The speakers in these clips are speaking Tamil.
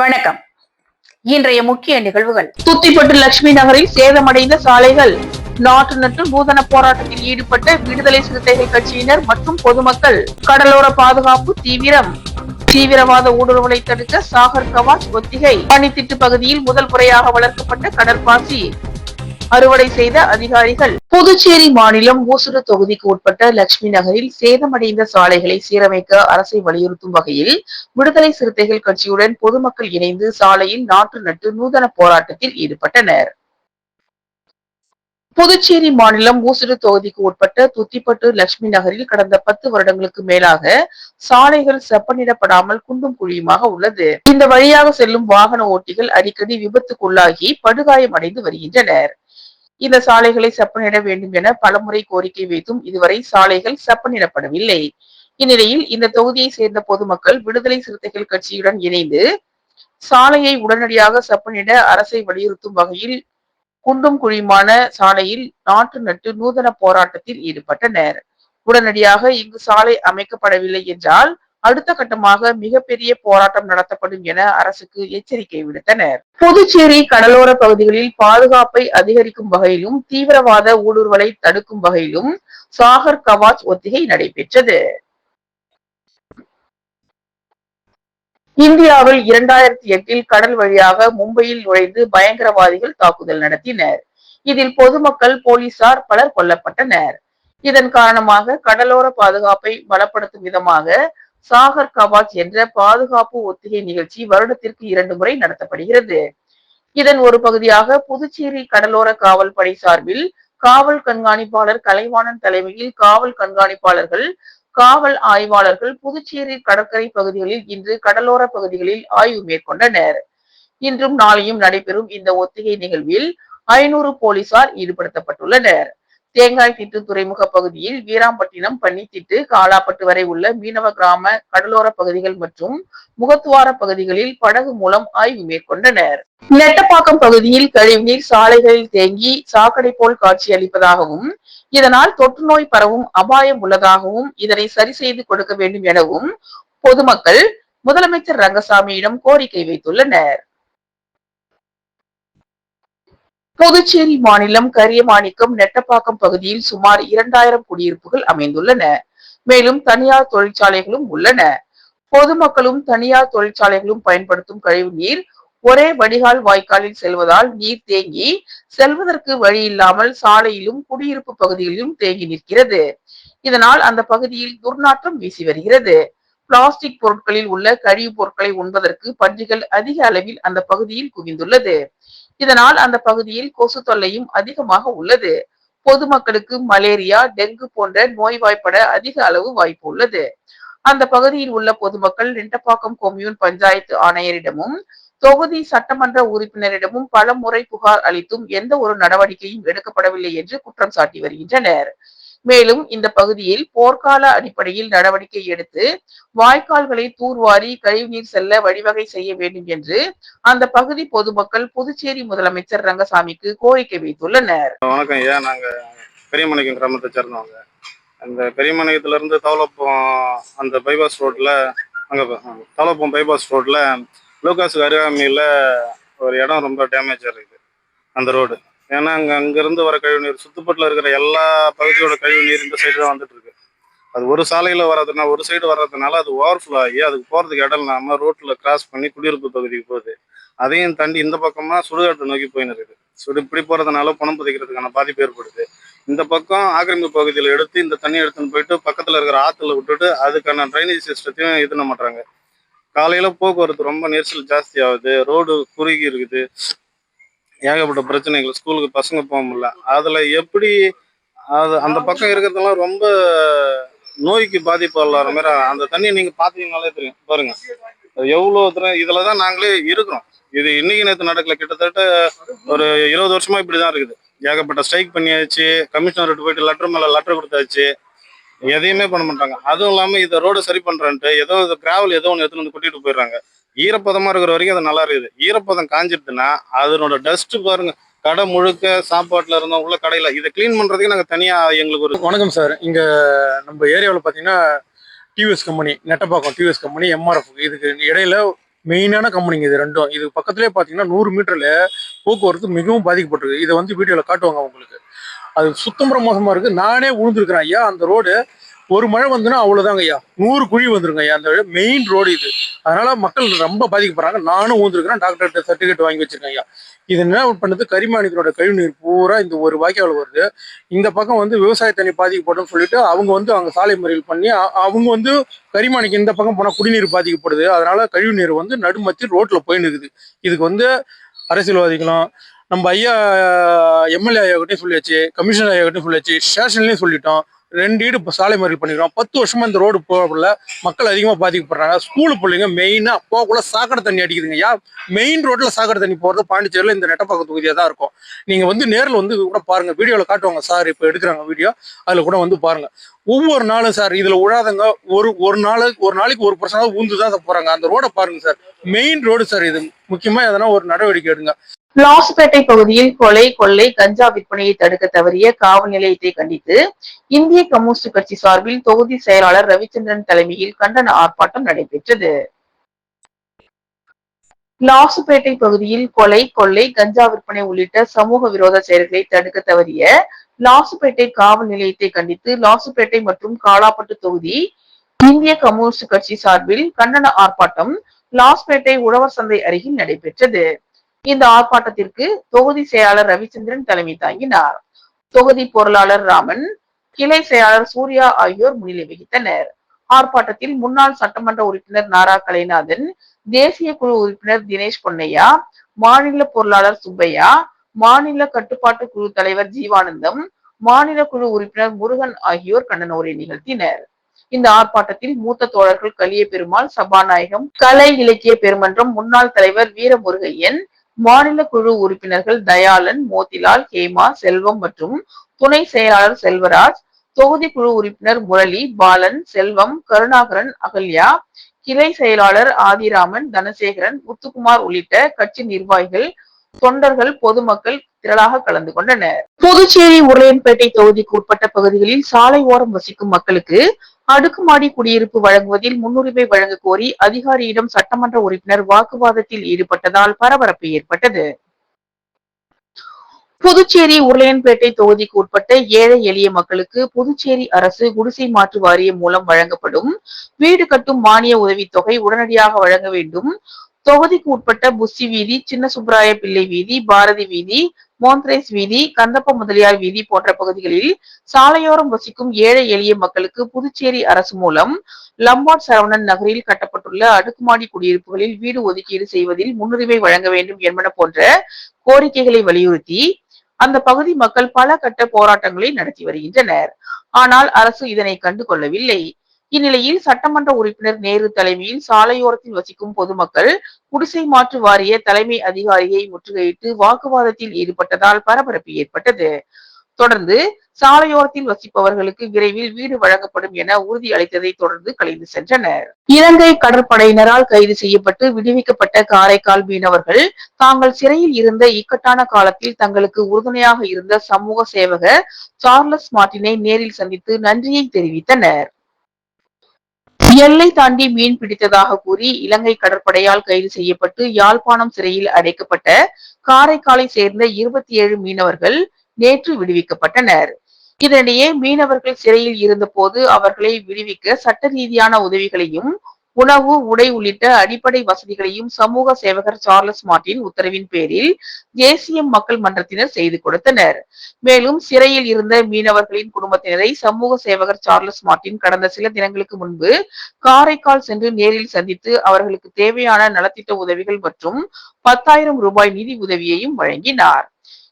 வணக்கம். இன்றைய முக்கிய நிகழ்வுகள். துத்திப்பட்டு லட்சுமி நகரில் சேதமடைந்த சாலைகள். நாட்டு நட்டு நூதன போராட்டத்தில் ஈடுபட்ட விடுதலை சிறுத்தைகள் கட்சியினர் மற்றும் பொதுமக்கள். கடலோர பாதுகாப்பு தீவிரம். தீவிரவாத ஊடுருவலை தடுக்க சாகர் கவாச் ஒத்திகை. பனித்திட்டு பகுதியில் முதல் முறையாக வளர்க்கப்பட்ட கடற்பாசி. அறுவடை செய்த அதிகாரிகள். புதுச்சேரி மாநிலம் ஊசுடு தொகுதிக்கு உட்பட்ட லட்சுமி நகரில் சேதமடைந்த சாலைகளை சீரமைக்க அரசை வலியுறுத்தும் வகையில் விடுதலை சிறுத்தைகள் கட்சியுடன் பொதுமக்கள் இணைந்து சாலையில் நாற்று நட்டு நூதன போராட்டத்தில் ஈடுபட்டனர். புதுச்சேரி மாநிலம் ஊசுடு தொகுதிக்கு உட்பட்ட துத்திப்பட்டு லட்சுமி நகரில் கடந்த பத்து வருடங்களுக்கு மேலாக சாலைகள் செப்பனிடப்படாமல் குண்டும் குழியுமாக உள்ளது. இந்த வழியாக செல்லும் வாகன ஓட்டிகள் அடிக்கடி விபத்துக்குள்ளாகி படுகாயமடைந்து வருகின்றனர். இந்த சாலைகளை செப்பனிட வேண்டும் என பலமுறை கோரிக்கை வைத்தும் இதுவரை சாலைகள் செப்பனிடப்படவில்லை. இந்நிலையில் இந்த தொகுதியை சேர்ந்த பொதுமக்கள் விடுதலை சிறுத்தைகள் கட்சியுடன் இணைந்து சாலையை உடனடியாக செப்பனிட அரசை வலியுறுத்தும் வகையில் குண்டும் குழியுமான சாலையில் நாற்று நட்டு நூதன போராட்டத்தில் ஈடுபட்டனர். உடனடியாக இங்கு சாலை அமைக்கப்படவில்லை என்றால் அடுத்த கட்டமாக மிகப்பெரிய போராட்டம் நடத்தப்படும் என அரசுக்கு எச்சரிக்கை விடுத்தனர். புதுச்சேரி கடலோர பகுதிகளில் பாதுகாப்பை அதிகரிக்கும் வகையிலும் தீவிரவாத ஊடுருவலை தடுக்கும் வகையிலும் சாகர் கவாச் ஒத்திகை நடைபெற்றது. இந்தியாவில் இரண்டாயிரத்தி எட்டில் கடல் வழியாக மும்பையில் நுழைந்து பயங்கரவாதிகள் தாக்குதல் நடத்தினர். இதில் பொதுமக்கள் போலீசார் பலர் கொல்லப்பட்டனர். இதன் காரணமாக கடலோர பாதுகாப்பை பலப்படுத்தும் விதமாக சாகர் கவாச் என்ற பாதுகாப்பு ஒத்திகை நிகழ்ச்சி வருடத்திற்கு இரண்டு முறை நடத்தப்படுகிறது. இதன் ஒரு பகுதியாக புதுச்சேரி கடலோர காவல் படை சார்பில் காவல் கண்காணிப்பாளர் கலைவாணன் தலைமையில் காவல் கண்காணிப்பாளர்கள் காவல் ஆய்வாளர்கள் புதுச்சேரி கடற்கரை பகுதிகளில் இன்று கடலோர பகுதிகளில் ஆய்வு மேற்கொண்டனர். இன்றும் நாளையும் நடைபெறும் இந்த ஒத்திகை நிகழ்வில் ஐநூறு போலீசார் ஈடுபடுத்தப்பட்டுள்ளனர். தேங்காய் திட்டு துறைமுக பகுதியில் வீராம்பட்டினம் பன்னித்திட்டு காலாப்பட்டு வரை உள்ள மீனவ கிராம கடலோர பகுதிகள் மற்றும் முகத்துவார பகுதிகளில் படகு மூலம் ஆய்வு மேற்கொண்டனர். நெட்டப்பாக்கம் பகுதியில் கழிவுநீர் சாலைகளில் தேங்கி சாக்கடை போல் காட்சி அளிப்பதாகவும் இதனால் தொற்று நோய் பரவும் அபாயம் உள்ளதாகவும் இதனை சரி செய்து கொடுக்க வேண்டும் எனவும் பொதுமக்கள் முதலமைச்சர் ரங்கசாமியிடம் கோரிக்கை வைத்துள்ளனர். புதுச்சேரி மாநிலம் கரியமாணிக்கம் நெட்டப்பாக்கம் பகுதியில் சுமார் இரண்டாயிரம் குடியிருப்புகள் அமைந்துள்ளன. மேலும் தனியார் தொழிற்சாலைகளும் உள்ளன. பொதுமக்களும் தனியார் தொழிற்சாலைகளும் பயன்படுத்தும் கழிவு நீர் ஒரே வடிகால் வாய்க்காலில் செல்வதால் நீர் தேங்கி செல்வதற்கு வழி இல்லாமல் சாலையிலும் குடியிருப்பு பகுதிகளிலும் தேங்கி நிற்கிறது. இதனால் அந்த பகுதியில் துர்நாற்றம் வீசி வருகிறது. பிளாஸ்டிக் பொருட்களில் உள்ள கழிவுப் பொருட்களை உண்பதற்கு பன்றிகள் அதிக அளவில் அந்த பகுதியில் குவிந்துள்ளது. இதனால் அந்த பகுதியில் கொசு தொல்லையும் அதிகமாக உள்ளது. பொதுமக்களுக்கு மலேரியா டெங்கு போன்ற நோய்வாய்ப்பட அதிக அளவு வாய்ப்பு உள்ளது. அந்த பகுதியில் உள்ள பொதுமக்கள் நெட்டப்பாக்கம் கொம்யூன் பஞ்சாயத்து ஆணையரிடமும் தொகுதி சட்டமன்ற உறுப்பினரிடமும் பல முறை புகார் அளித்தும் எந்த ஒரு நடவடிக்கையும் எடுக்கப்படவில்லை என்று குற்றம் சாட்டி வருகின்றனர். மேலும் இந்த பகுதியில் போர்க்கால அடிப்படையில் நடவடிக்கை எடுத்து வாய்க்கால்களை தூர்வாரி கழிவுநீர் செல்ல வழிவகை செய்ய வேண்டும் என்று அந்த பகுதி பொதுமக்கள் புதுச்சேரி முதலமைச்சர் ரங்கசாமிக்கு கோரிக்கை வைத்துள்ளனர். வணக்கம் ஐயா. நாங்கள் பெரியமணிக்கம் கிராமத்தை சேர்ந்தவங்க. அந்த பெரியமணிக்கத்துல இருந்து தவளப்பம் அந்த பைபாஸ் ரோட்ல அங்கே தவளப்பம் பைபாஸ் ரோட்ல லூகாஸுக்கு அருகாமையில் ஒரு இடம் ரொம்ப டேமேஜ் இருக்குது அந்த ரோடு ஏன்னா அங்கே அங்கேருந்து வர கழிவுநீர் சுத்துப்பட்டில் இருக்கிற எல்லா பகுதியோட கழிவுநீர் இந்த சைடு தான் வந்துட்டு இருக்கு. அது ஒரு சாலையில் வர்றதுனா ஒரு சைடு வர்றதுனால அது ஓவர்ஃப்ளோ ஆகி அதுக்கு போகிறதுக்கு இடம் இல்லாமல் ரோட்டில் கிராஸ் பண்ணி குடியிருப்பு பகுதிக்கு போகுது. அதையும் தாண்டி இந்த பக்கமாக சுடுகாட்டை நோக்கி போயின்னு இருக்குது. சுடு இப்படி போகிறதுனால பணம் புதைக்கிறதுக்கான பாதிப்பு ஏற்படுது. இந்த பக்கம் ஆக்கிரமிப்பு பகுதியில் எடுத்து இந்த தண்ணி எடுத்துன்னு போயிட்டு பக்கத்தில் இருக்கிற ஆற்றுல விட்டுட்டு அதுக்கான ட்ரைனேஜ் சிஸ்டத்தையும் இது பண்ண மாட்டாங்க காலையில் போக்குவரத்து ரொம்ப நெரிசல் ஜாஸ்தி ஆகுது. ரோடு குறுகி இருக்குது. ஏகப்பட்ட பிரச்சனைகள் ஸ்கூலுக்கு பசங்க போக முடியல. அதில் எப்படி அது அந்த பக்கம் இருக்கிறதெல்லாம் ரொம்ப நோய்க்கு பாதிப்பு இல்லாத மாதிரி அந்த தண்ணியை நீங்கள் பார்த்தீங்கனாலே தெரியும். பாருங்க. எவ்வளோ தூரம் இதில் தான் நாங்களே இருக்கிறோம். இது இன்னைக்கு நேற்று நடக்கல கிட்டத்தட்ட ஒரு இருபது வருஷமா இப்படி தான் இருக்குது. ஏகப்பட்ட ஸ்ட்ரைக் பண்ணியாச்சு கமிஷனர்கிட்ட போயிட்டு லெட்டர் மேலே லெட்டர் கொடுத்தாச்சு. எதையுமே பண்ண மாட்டாங்க. அதுவும் இல்லாமல் இதை ரோடு சரி பண்ணுறேன்ட்டு ஏதோ இது கிராவல் ஏதோ ஒன்று எடுத்துன்னு வந்து கூட்டிகிட்டு போயிடுறாங்க. ஈரப்பதமாக இருக்கிற வரைக்கும் அது நல்லா இருக்குது. ஈரப்பதம் காஞ்சிடுதுன்னா அதனோட டஸ்ட்டு பாருங்க கடை முழுக்க சாப்பாட்டில் இருந்தோம் உள்ள கடையில் இதை க்ளீன் பண்ணுறதுக்கு நாங்கள் தனியாக எங்களுக்கு ஒரு வணக்கம் சார். இங்கே நம்ம ஏரியாவில் பார்த்தீங்கன்னா TVS company Nettapakkam TVS company MRF இதுக்கு இடையில மெயினான கம்பெனிங்க இது ரெண்டும். இது பக்கத்துலேயே பார்த்தீங்கன்னா நூறு மீட்டரில் போக்குவரத்து மிகவும் பாதிக்கப்பட்டிருக்கு. இதை வந்து வீடியோவில் காட்டுவாங்க உங்களுக்கு. அது சுத்தம்பர மோசமாக இருக்குது நானே விழுந்துருக்குறேன் ஐயா அந்த ரோடு. ஒரு மழை வந்துன்னா அவ்வளோதாங்க ஐயா. நூறு குழி வந்துருங்க ஐயா அந்த மெயின் ரோடு இது. அதனால் மக்கள் ரொம்ப பாதிக்கப்படுறாங்க. நானும் ஊந்துருக்கிறேன் டாக்டர்கிட்ட சர்டிஃபிகேட் வாங்கி வச்சிருக்கேன் ஐயா. இது என்ன பண்ணுது? கரிமாணிக்கரோட கழிவுநீர் பூரா இந்த ஒரு வாய்க்கால் வருது. இந்த பக்கம் வந்து விவசாய தண்ணி பாதிக்கப்படும் சொல்லிட்டு அவங்க வந்து அவங்க சாலை மறியல் பண்ணி அவங்க வந்து கரிமாணிக்கு இந்த பக்கம் போனால் குடிநீர் பாதிக்கப்படுது. அதனால கழிவுநீர் வந்து நடுமத்தி ரோட்டில் போயின்னு இருக்குது. இதுக்கு வந்து அரசியல்வாதிகளும் நம்ம ஐயா எம்எல்ஏ ஐயா சொல்லியாச்சு கமிஷனர் ஐயா சொல்லியாச்சு ஸ்டேஷன்லேயும் சொல்லிட்டோம். ரெண்டு வீடு இப்போ சாலை மறியல் பண்ணிக்கிறோம். பத்து வருஷமா இந்த ரோடு போகல. மக்கள் அதிகமாக பாதிக்கப்படுறாங்க. ஸ்கூலு பிள்ளைங்க மெயினாக போகக்குள்ள சாக்கடை தண்ணி அடிக்குதுங்க யா மெயின் ரோட்ல சாக்கடை தண்ணி போகிறது பாண்டிச்சேரியில் இந்த நெட்டப்பாக்க தொகுதியாக தான் இருக்கும். நீங்கள் வந்து நேரில் வந்து கூட பாருங்க. வீடியோவில் காட்டுவாங்க சார் இப்போ எடுக்கிறாங்க வீடியோ அதில் கூட வந்து பாருங்க. ஒவ்வொரு நாளும் சார் இதில் விழாதங்க ஒரு ஒரு நாள் ஒரு நாளைக்கு ஒரு பர்சனாக ஊந்து தான் போகிறாங்க அந்த ரோடை பாருங்க சார். மெயின் ரோடு சார் இது. முக்கியமாக எதனா ஒரு நடவடிக்கை எடுங்க. லாஸ்பேட்டை பகுதியில் கொலை கொள்ளை கஞ்சா விற்பனையை தடுக்க தவறிய காவல் நிலையத்தை கண்டித்து இந்திய கம்யூனிஸ்ட் கட்சி சார்பில் தொகுதி செயலாளர் ரவிச்சந்திரன் தலைமையில் கண்டன ஆர்ப்பாட்டம் நடைபெற்றது. லாசுப்பேட்டை பகுதியில் கொலை கொள்ளை கஞ்சா விற்பனை உள்ளிட்ட சமூக விரோத செயல்களை தடுக்க தவறிய லாசுப்பேட்டை காவல் நிலையத்தை கண்டித்து லாசுப்பேட்டை மற்றும் காலாப்பட்டு தொகுதி இந்திய கம்யூனிஸ்ட் கட்சி சார்பில் கண்டன ஆர்ப்பாட்டம் லாஸ்பேட்டை உழவர் சந்தை அருகில் நடைபெற்றது. இந்த ஆர்ப்பாட்டத்திற்கு தொகுதி செயலாளர் ரவிச்சந்திரன் தலைமை தாங்கினார். தொகுதி பொருளாளர் ராமன் கிளை செயலாளர் சூர்யா ஆகியோர் முன்னிலை வகித்தனர். ஆர்ப்பாட்டத்தில் முன்னாள் சட்டமன்ற உறுப்பினர் நாரா கலைநாதன் தேசிய குழு உறுப்பினர் தினேஷ் பொன்னையா மாநில பொருளாளர் சுப்பையா மாநில கட்டுப்பாட்டு குழு தலைவர் ஜீவானந்தம் மாநில குழு உறுப்பினர் முருகன் ஆகியோர் கண்டன உரை நிகழ்த்தினர். இந்த ஆர்ப்பாட்டத்தில் மூத்த தோழர்கள் கலிய பெருமாள் சபாநாயகம் கலை இலக்கிய பெருமன்றம் முன்னாள் தலைவர் வீரமுருகையன் மாநில குழு உறுப்பினர்கள் தயாளன் மோதிலால் ஹேமா செல்வம் மற்றும் துணை செயலாளர் செல்வராஜ் தொகுதி குழு உறுப்பினர் முரளி பாலன் செல்வம் கருணாகரன் அகல்யா கிளை செயலாளர் ஆதிராமன் தனசேகரன் முத்துக்குமார் உள்ளிட்ட கட்சி நிர்வாகிகள் தொண்டர்கள் பொதுமக்கள் திரளாக கலந்து கொண்டனர். புதுச்சேரி உருளையன்பேட்டை தொகுதிக்கு உட்பட்ட பகுதிகளில் சாலை ஓரம் வசிக்கும் மக்களுக்கு அடுக்குமாடி குடியிருப்பு வழங்குவதில் முன்னுரிமை வழங்க கோரி அதிகாரியிடம் சட்டமன்ற உறுப்பினர் வாக்குவாதத்தில் ஈடுபட்டதால் பரபரப்பு ஏற்பட்டது. புதுச்சேரி உருளையன்பேட்டை தொகுதிக்கு உட்பட்ட ஏழை எளிய மக்களுக்கு புதுச்சேரி அரசு குடிசை மாற்று வாரியம் மூலம் வழங்கப்படும் வீடு கட்டும் மானிய உதவித்தொகை உடனடியாக வழங்க வேண்டும். தொகுதிக்கு உட்பட்ட புஸ்தி வீதி சின்ன சுப்ராய பிள்ளை வீதி பாரதி வீதி மோந்த்ரேஸ் வீதி கந்தப்ப முதலியார் வீதி போன்ற பகுதிகளில் சாலையோரம் வசிக்கும் ஏழை எளிய மக்களுக்கு புதுச்சேரி அரசு மூலம் லம்பாட் சரவணன் நகரில் கட்டப்பட்டுள்ள அடுக்குமாடி குடியிருப்புகளில் வீடு ஒதுக்கீடு செய்வதில் முன்னுரிமை வழங்க வேண்டும் என்பன போன்ற கோரிக்கைகளை வலியுறுத்தி அந்த பகுதி மக்கள் பல கட்ட போராட்டங்களை நடத்தி வருகின்றனர். ஆனால் அரசு இதனை கண்டு கொள்ளவில்லை இந்நிலையில் சட்டமன்ற உறுப்பினர் நேரு தலைமையில் சாலையோரத்தில் வசிக்கும் பொதுமக்கள் குடிசை மாற்று வாரிய தலைமை அதிகாரியை முற்றுகையிட்டு வாக்குவாதத்தில் ஈடுபட்டதால் பரபரப்பு ஏற்பட்டது. தொடர்ந்து சாலையோரத்தில் வசிப்பவர்களுக்கு விரைவில் வீடு வழங்கப்படும் என உறுதி அளித்ததை தொடர்ந்து கலைந்து சென்றனர். இலங்கை கடற்படையினரால் கைது செய்யப்பட்டு விடுவிக்கப்பட்ட காரைக்கால் மீனவர்கள் தாங்கள் சிறையில் இருந்த இக்கட்டான காலத்தில் தங்களுக்கு உறுதுணையாக இருந்த சமூக சேவகர் சார்லஸ் மார்டினை நேரில் சந்தித்து நன்றியை தெரிவித்தனர். எல்லை தாண்டி மீன் பிடித்ததாக கூறி இலங்கை கடற்படையால் கைது செய்யப்பட்டு யாழ்ப்பாணம் சிறையில் அடைக்கப்பட்ட காரைக்காலை சேர்ந்த இருபத்தி ஏழு மீனவர்கள் நேற்று விடுவிக்கப்பட்டனர். இதனிடையே மீனவர்கள் சிறையில் இருந்தபோது அவர்களை விடுவிக்க சட்ட ரீதியான உதவிகளையும் உணவு உடை உள்ளிட்ட அடிப்படை வசதிகளையும் சமூக சேவகர் சார்லஸ் மார்டின் உத்தரவின் பேரில் தேசிய மக்கள் மன்றத்தினர் செய்து கொடுத்தனர். மேலும் சிறையில் இருந்த மீனவர்களின் குடும்பத்தினரை சமூக சேவகர் சார்லஸ் மார்டின் கடந்த சில தினங்களுக்கு முன்பு காரைக்கால் சென்று நேரில் சந்தித்து அவர்களுக்கு தேவையான நலத்திட்ட உதவிகள் மற்றும் பத்தாயிரம் ரூபாய் நிதி உதவியையும் வழங்கினார்.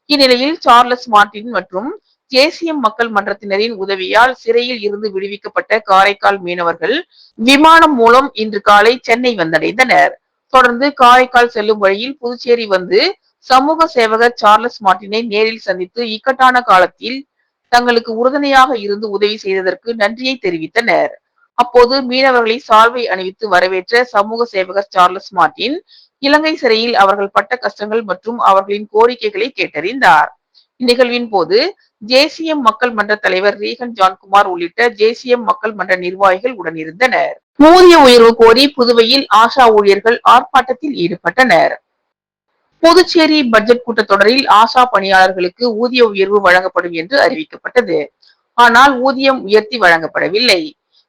இந்நிலையில் சார்லஸ் மார்டின் மற்றும் தேசிய மக்கள் மன்றத்தினரின் உதவியால் சிறையில் இருந்து விடுவிக்கப்பட்ட காரைக்கால் மீனவர்கள் விமானம் மூலம் இன்று காலை சென்னை வந்தடைந்தனர். தொடர்ந்து காரைக்கால் செல்லும் வழியில் புதுச்சேரி வந்து சமூக சேவகர் சார்லஸ் மார்டினை நேரில் சந்தித்து இக்கட்டான காலத்தில் தங்களுக்கு உறுதுணையாக இருந்து உதவி செய்ததற்கு நன்றியை தெரிவித்தனர். அப்போது மீனவர்களை சால்வை அணிவித்து வரவேற்ற சமூக சேவகர் சார்லஸ் மார்டின் இலங்கை சிறையில் அவர்கள் பட்ட கஷ்டங்கள் மற்றும் அவர்களின் கோரிக்கைகளை கேட்டறிந்தார். இந்நிகழ்வின் போது ஜேசிஎம் மக்கள் மன்ற தலைவர் ரீகன் ஜான்குமார் உள்ளிட்ட ஜேசிஎம் மக்கள் மன்ற நிர்வாகிகள் உடனிருந்தனர். ஊதிய உயர்வு கோரி புதுவையில் ஆஷா ஊழியர்கள் ஆர்ப்பாட்டத்தில் ஈடுபட்டனர். புதுச்சேரி பட்ஜெட் கூட்டத்தொடரில் ஆஷா பணியாளர்களுக்கு ஊதிய உயர்வு வழங்கப்படும் என்று அறிவிக்கப்பட்டது. ஆனால் ஊதியம் உயர்த்தி வழங்கப்படவில்லை.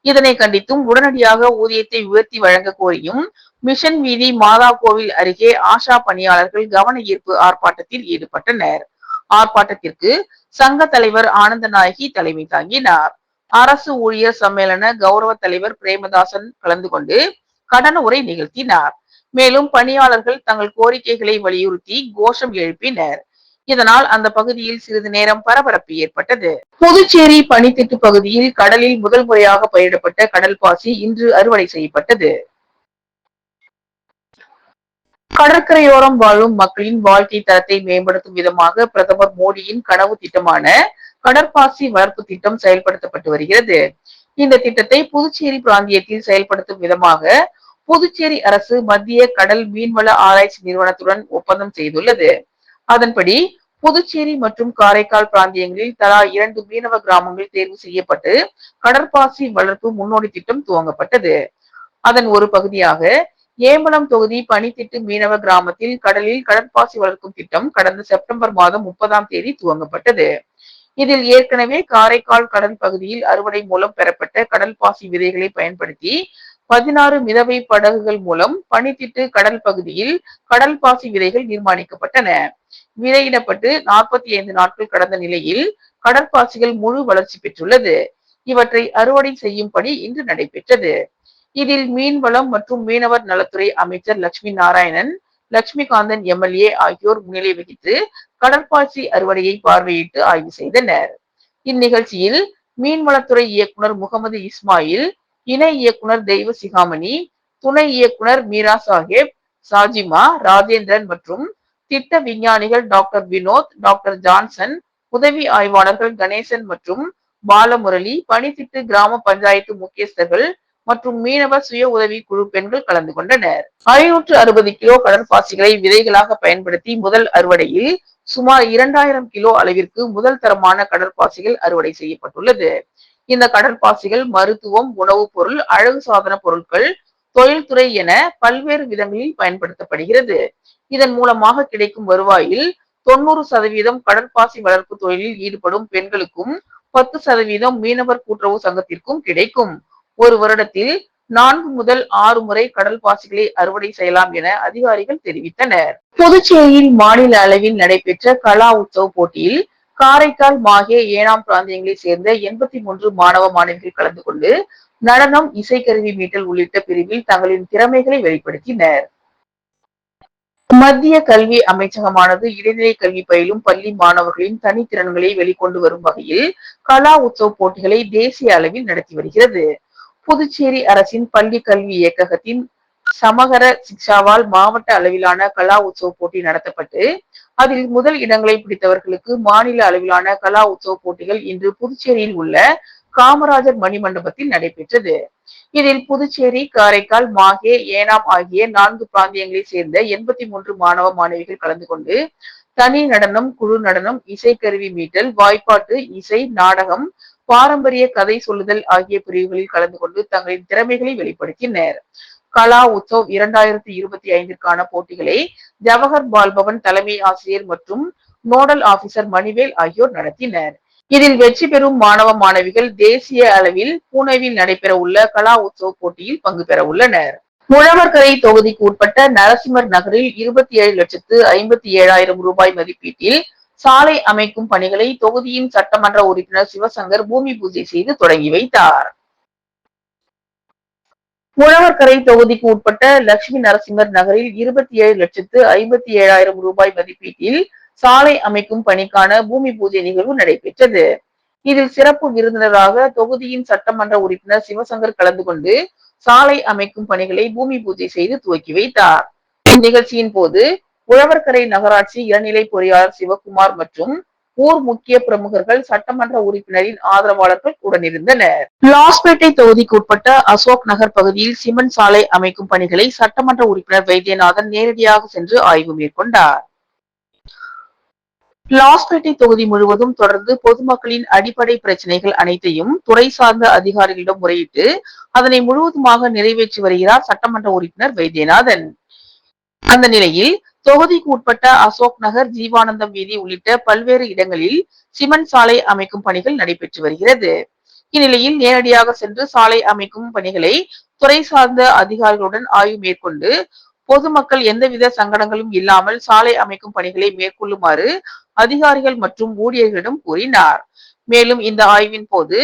இதனை கண்டித்தும் உடனடியாக ஊதியத்தை உயர்த்தி வழங்க கோரியும் மிஷன் வீதி மாதா கோவில் அருகே ஆஷா பணியாளர்கள் கவன ஈர்ப்பு ஆர்ப்பாட்டத்தில் ஈடுபட்டனர். ஆர்ப்பாட்டத்திற்கு சங்க தலைவர் ஆனந்த நாயகி தலைமை தாங்கினார். அரசு ஊழியர் சம்மேளன கௌரவ தலைவர் பிரேமதாசன் கலந்து கொண்டு கடன உரை நிகழ்த்தினார். மேலும் பணியாளர்கள் தங்கள் கோரிக்கைகளை வலியுறுத்தி கோஷம் எழுப்பினர். இதனால் அந்த பகுதியில் சிறிது நேரம் பரபரப்பு ஏற்பட்டது. புதுச்சேரி பனித்திட்டு பகுதியில் கடலில் முதல் முறையாக பயிரிடப்பட்ட கடல் பாசி இன்று அறுவடை செய்யப்பட்டது. கடற்கரையோரம் வாழும் மக்களின் வாழ்க்கை தரத்தை மேம்படுத்தும் விதமாக பிரதமர் மோடியின் கனவு திட்டமான கடற்பாசி வளர்ப்பு திட்டம் செயல்படுத்தப்பட்டு வருகிறது. இந்த திட்டத்தை புதுச்சேரி பிராந்தியத்தில் செயல்படுத்தும் விதமாக புதுச்சேரி அரசு மத்திய கடல் மீன்வள ஆராய்ச்சி நிறுவனத்துடன் ஒப்பந்தம் செய்துள்ளது. அதன்படி புதுச்சேரி மற்றும் காரைக்கால் பிராந்தியங்களில் தலா இரண்டு மீனவ கிராமங்கள் தேர்வு செய்யப்பட்டு கடற்பாசி வளர்ப்பு முன்னோடி திட்டம் துவங்கப்பட்டது. அதன் ஒரு பகுதியாக ஏம்பலம் தொகுதி பனித்திட்டு மீனவ கிராமத்தில் கடலில் கடற்பாசி வளர்க்கும் திட்டம் கடந்த செப்டம்பர் மாதம் முப்பதாம் தேதி துவங்கப்பட்டது. இதில் ஏற்கனவே காரைக்கால் கடல் பகுதியில் அறுவடை மூலம் பெறப்பட்ட கடல் பாசி விதைகளை பயன்படுத்தி பதினாறு மிதவை படகுகள் மூலம் பனித்திட்டு கடல் பகுதியில் கடல் பாசி விதைகள் நிர்மாணிக்கப்பட்டன. விதையிடப்பட்டு நாற்பத்தி ஐந்து நாட்கள் கடந்த நிலையில் கடற்பாசிகள் முழு வளர்ச்சி பெற்றுள்ளது. இவற்றை அறுவடை செய்யும் பணி இன்று நடைபெற்றது. இதில் மீன்வளம் மற்றும் மீனவர் நலத்துறை அமைச்சர் லட்சுமி நாராயணன் லட்சுமிகாந்தன் எம்எல்ஏ ஆகியோர் முன்னிலை வகித்து கடற்பாசி அறுவடையை பார்வையிட்டு ஆய்வு செய்தனர். இந்நிகழ்ச்சியில் மீன்வளத்துறை இயக்குனர் முகமது இஸ்மாயில் இணை இயக்குனர் தெய்வ சிகாமணி துணை இயக்குனர் மீரா சாஹேப் சாஜிமா ராஜேந்திரன் மற்றும் திட்ட விஞ்ஞானிகள் டாக்டர் வினோத் டாக்டர் ஜான்சன் உதவி ஆய்வாளர்கள் கணேசன் மற்றும் பாலமுரளி பணித்திட்டு கிராம பஞ்சாயத்து முக்கியஸ்தர்கள் மற்றும் மீனவ சுய உதவி குழு பெண்கள் கலந்து கொண்டனர். ஐநூற்று அறுபது கிலோ கடற்பாசிகளை விதைகளாக பயன்படுத்தி முதல் அறுவடையில் சுமார் இரண்டாயிரம் கிலோ அளவிற்கு முதல் தரமான கடற்பாசிகள் அறுவடை செய்யப்பட்டுள்ளது. இந்த கடற்பாசிகள் மருத்துவம் உணவுப் பொருள் அழகு சாதன பொருட்கள் தொழில்துறை என பல்வேறு விதங்களில் பயன்படுத்தப்படுகிறது. இதன் மூலமாக கிடைக்கும் வருவாயில் தொண்ணூறு சதவீதம் கடற்பாசி வளர்ப்பு தொழிலில் ஈடுபடும் பெண்களுக்கும் பத்து சதவீதம் மீனவர் கூட்டுறவு சங்கத்திற்கும் கிடைக்கும். ஒரு வருடத்தில் நான்கு முதல் ஆறு முறை கடல் பாசிகளை அறுவடை செய்யலாம் என அதிகாரிகள் தெரிவித்தனர். புதுச்சேரியில் மாநில அளவில் நடைபெற்ற கலா உற்சவ் போட்டியில் காரைக்கால் மாகே ஏனாம் பிராந்தியங்களைச் சேர்ந்த எண்பத்தி மூன்று மாணவ மாணவிகள் கலந்து கொண்டு நடனம் இசைக்கருவி மீட்டல் உள்ளிட்ட பிரிவில் தங்களின் திறமைகளை வெளிப்படுத்தினர். மத்திய கல்வி அமைச்சகமானது இடைநிலை கல்வி பயிலும் பள்ளி மாணவர்களின் தனித்திறன்களை வெளிக்கொண்டு வரும் வகையில் கலா உற்சவ் போட்டிகளை தேசிய அளவில் நடத்தி வருகிறது. புதுச்சேரி அரசின் பள்ளி கல்வி இயக்ககத்தின் சமகர சிக்ஷாவால் மாவட்ட அளவிலான கலா உற்சவ போட்டி நடத்தப்பட்டு அதில் முதல் இடங்களை பிடித்தவர்களுக்கு மாநில அளவிலான கலா உற்சவ போட்டிகள் இன்று புதுச்சேரியில் உள்ள காமராஜர் மணிமண்டபத்தில் நடைபெற்றது. இதில் புதுச்சேரி காரைக்கால் மாகே ஏனாம் ஆகிய நான்கு பிராந்தியங்களைச் சேர்ந்த எண்பத்தி மூன்று மாணவ மாணவிகள் கலந்து கொண்டு தனி நடனம் குழு நடனம் இசைக்கருவி மீட்டல் வாய்ப்பாட்டு இசை நாடகம் பாரம்பரிய கதை சொல்லுதல் ஆகிய பிரிவுகளில் கலந்து கொண்டு தங்களின் திறமைகளை வெளிப்படுத்தினர். கலா உத்சவ் இரண்டாயிரத்தி இருபத்தி ஐந்திற்கான போட்டிகளை ஜவஹர் பால்பவன் தலைமை ஆசிரியர் மற்றும் நோடல் ஆபிசர் மணிவேல் ஆகியோர் நடத்தினர். இதில் வெற்றி பெறும் மாணவ மாணவிகள் தேசிய அளவில் புனேவில் நடைபெற உள்ள கலா உற்சவ் போட்டியில் பங்கு பெற உள்ளனர். முழவர்கரை தொகுதிக்கு உட்பட்ட நரசிம்மர் நகரில் இருபத்தி ஏழு லட்சத்து ஐம்பத்தி ஏழாயிரம் ரூபாய் மதிப்பீட்டில் சாலை அமைக்கும் பணிகளை தொகுதியின் சட்டமன்ற உறுப்பினர் சிவசங்கர் பூமி பூஜை செய்து தொடங்கி வைத்தார். உழவர்கரை தொகுதிக்கு உட்பட்ட லட்சுமி நரசிம்மர் நகரில் இருபத்தி ஏழு லட்சத்து ஐம்பத்தி ஏழாயிரம் ரூபாய் மதிப்பீட்டில் சாலை அமைக்கும் பணிக்கான பூமி பூஜை நிகழ்வு நடைபெற்றது. இதில் சிறப்பு விருந்தினராக தொகுதியின் சட்டமன்ற உறுப்பினர் சிவசங்கர் கலந்து கொண்டு சாலை அமைக்கும் பணிகளை பூமி பூஜை செய்து துவக்கி வைத்தார். இந்நிகழ்ச்சியின் போது உழவர்கரை நகராட்சி இளநிலை பொறியாளர் சிவகுமார் மற்றும் ஊர் முக்கிய பிரமுகர்கள் சட்டமன்ற உறுப்பினரின் ஆதரவாளர்கள் உடனிருந்தனர். லாஸ்பேட்டை தொகுதிக்கு உட்பட்ட அசோக் நகர் பகுதியில் சிமெண்ட் சாலை அமைக்கும் பணிகளை சட்டமன்ற உறுப்பினர் வைத்தியநாதன் நேரடியாக சென்று ஆய்வு மேற்கொண்டார். லாஸ்பேட்டை தொகுதி முழுவதும் தொடர்ந்து பொதுமக்களின் அடிப்படை பிரச்சனைகள் அனைத்தையும் துறை சார்ந்த அதிகாரிகளிடம் முறையிட்டு அதனை முழுவதுமாக நிறைவேற்றி வருகிறார் சட்டமன்ற உறுப்பினர் வைத்தியநாதன். அந்த நிலையில் தொகுதிக்கு உட்பட்ட அசோக் நகர் ஜீவானந்தம் வீதி உள்ளிட்ட பல்வேறு இடங்களில் சிமெண்ட் சாலை அமைக்கும் பணிகள் நடைபெற்று வருகிறது. இந்நிலையில் நேரடியாக சென்று சாலை அமைக்கும் பணிகளை துறை சார்ந்த அதிகாரிகளுடன் ஆய்வு மேற்கொண்டு பொதுமக்கள் எந்தவித சங்கடங்களும் இல்லாமல் சாலை அமைக்கும் பணிகளை மேற்கொள்ளுமாறு அதிகாரிகள் மற்றும் ஊழியர்களிடம் கூறினார். மேலும் இந்த ஆய்வின் போது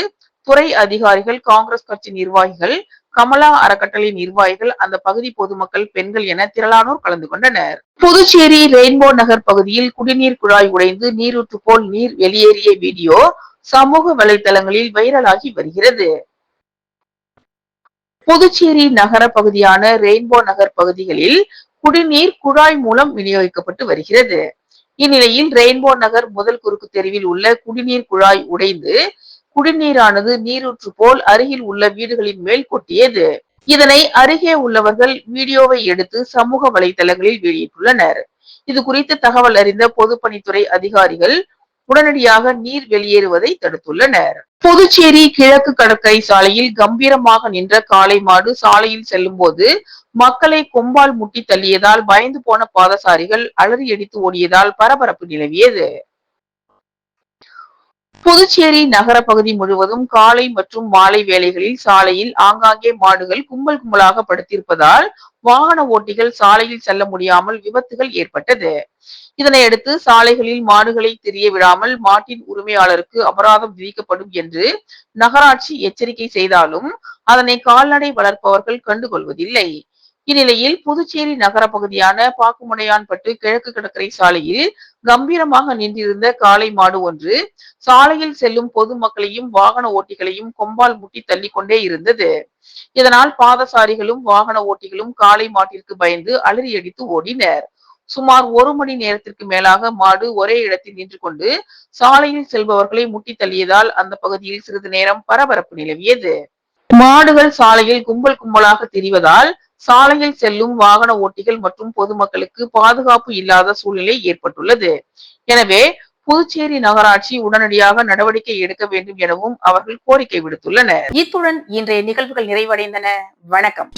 துறை அதிகாரிகள் காங்கிரஸ் கட்சி நிர்வாகிகள் கமலா அறக்கட்டளை நிர்வாகிகள் அந்த பகுதி பொதுமக்கள் பெண்கள் என திரளானோர் கலந்து கொண்டனர். புதுச்சேரி ரெயின்போ நகர் பகுதியில் குடிநீர் குழாய் உடைந்து நீரூற்று போல் நீர் வெளியேறிய வீடியோ சமூக வலைதளங்களில் வைரலாகி வருகிறது. புதுச்சேரி நகர பகுதியான ரெயின்போ நகர் பகுதிகளில் குடிநீர் குழாய் மூலம் விநியோகிக்கப்பட்டு வருகிறது. இந்நிலையில் ரெயின்போ நகர் முதல் குறுக்கு தெருவில் உள்ள குடிநீர் குழாய் உடைந்து குடிநீரானது நீரூற்று போல் அருகில் உள்ள வீடுகளின் மேல் கொட்டியது. இதனை அருகே உள்ளவர்கள் வீடியோவை எடுத்து சமூக வலைதளங்களில் வெளியிட்டுள்ளனர். இது குறித்து தகவல் அறிந்த பொதுப்பணித்துறை அதிகாரிகள் உடனடியாக நீர் வெளியேறுவதை தடுத்துள்ளனர். புதுச்சேரி கிழக்கு கடற்கரை சாலையில் கம்பீரமாக நின்ற காளை மாடு சாலையில் செல்லும் போது மக்களை கொம்பால் முட்டி தள்ளியதால் பயந்து போன பாதசாரிகள் அலறி அடித்து ஓடியதால் பரபரப்பு நிலவியது. புதுச்சேரி நகர பகுதி முழுவதும் காலை மற்றும் மாலை வேளைகளில் சாலையில் ஆங்காங்கே மாடுகள் கும்பல் கும்பலாக படுத்திருப்பதால் வாகன ஓட்டிகள் சாலையில் செல்ல முடியாமல் விபத்துகள் ஏற்பட்டது. இதனையடுத்து சாலைகளில் மாடுகளை தெரிய விடாமல் மாட்டின் உரிமையாளருக்கு அபராதம் விதிக்கப்படும் என்று நகராட்சி எச்சரிக்கை செய்தாலும் அதனை கால்நடை வளர்ப்பவர்கள் கண்டுகொள்வதில்லை. இந்நிலையில் புதுச்சேரி நகர பகுதியான பாக்குமுனையான்பட்டு கிழக்கு கடற்கரை சாலையில் கம்பீரமாக நின்றிருந்த காளை மாடு ஒன்று சாலையில் செல்லும் பொதுமக்களையும் வாகன ஓட்டிகளையும் கொம்பால் முட்டி தள்ளிக் கொண்டே இருந்தது. இதனால் பாதசாரிகளும் வாகன ஓட்டிகளும் காளை மாட்டிற்கு பயந்து அலறி அடித்து ஓடினர். சுமார் ஒரு மணி நேரத்திற்கு மேலாக மாடு ஒரே இடத்தில் நின்று கொண்டு சாலையில் செல்பவர்களை முட்டி தள்ளியதால் அந்த பகுதியில் சிறிது நேரம் பரபரப்பு நிலவியது. மாடுகள் சாலையில் கும்பல் கும்பலாக தெரிவதால் சாலையில் செல்லும் வாகன ஓட்டிகள் மற்றும் பொதுமக்களுக்கு பாதுகாப்பு இல்லாத சூழ்நிலை ஏற்பட்டுள்ளது. எனவே புதுச்சேரி நகராட்சி உடனடியாக நடவடிக்கை எடுக்க வேண்டும் எனவும் அவர்கள் கோரிக்கை விடுத்துள்ளனர். இத்துடன் இன்றைய நிகழ்வுகள் நிறைவடைந்தன. வணக்கம்.